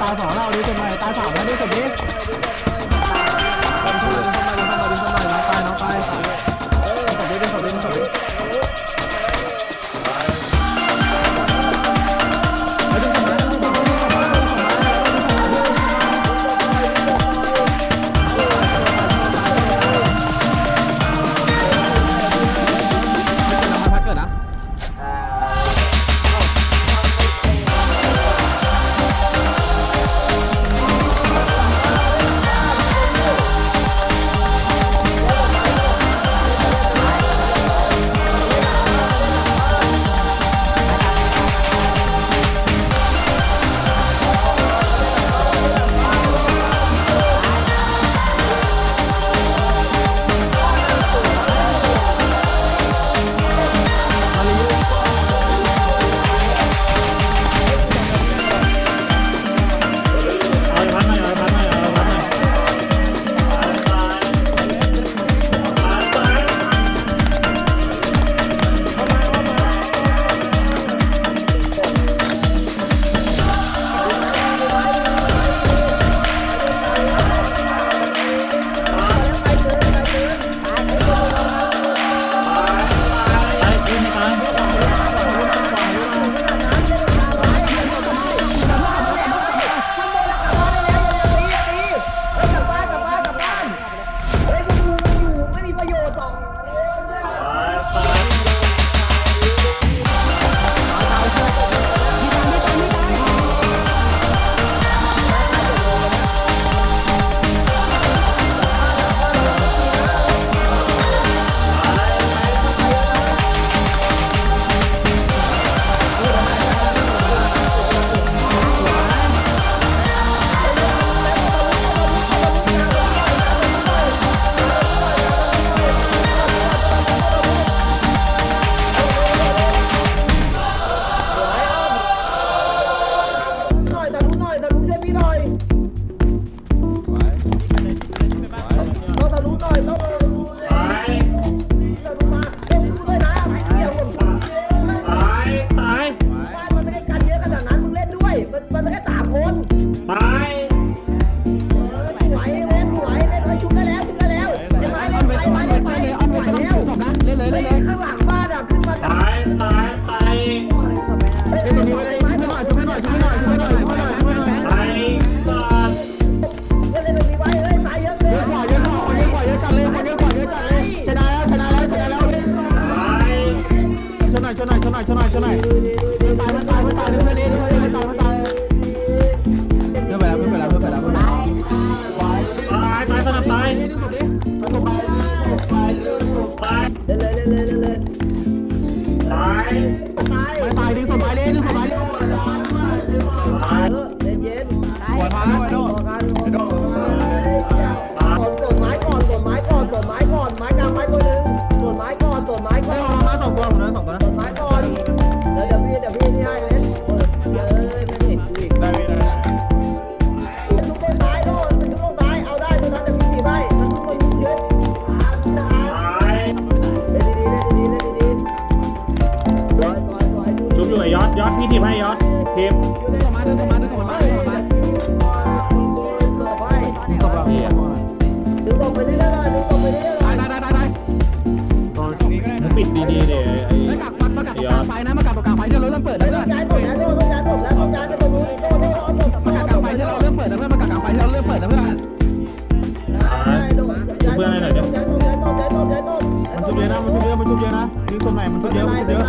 ตาสองเราดิจนไหนตาสามแล้วดิจนดิ แต่ลุกได้พี่หน่อย เพื่อนไปแล้วเพื่อนไปแล้วเพื่อนไปแล้วตายตายสนับตาย สิบปิดดีๆเดี๋ยวไอ้ยอดไฟนะมากลับกลางไฟที่เราเริ่มเปิดแล้วเพื่อนมากลับกลางไฟที่เราเริ่มเปิดแล้วเพื่อนมากลับกลางไฟที่เราเริ่มเปิดแล้วเพื่อนเพื่อนอะไรหน่อยเนี่ยมันชุบเยอะนะมันชุบเยอะมันชุบเยอะนะมีตรงไหนมันชุบเยอะมันชุบเยอะ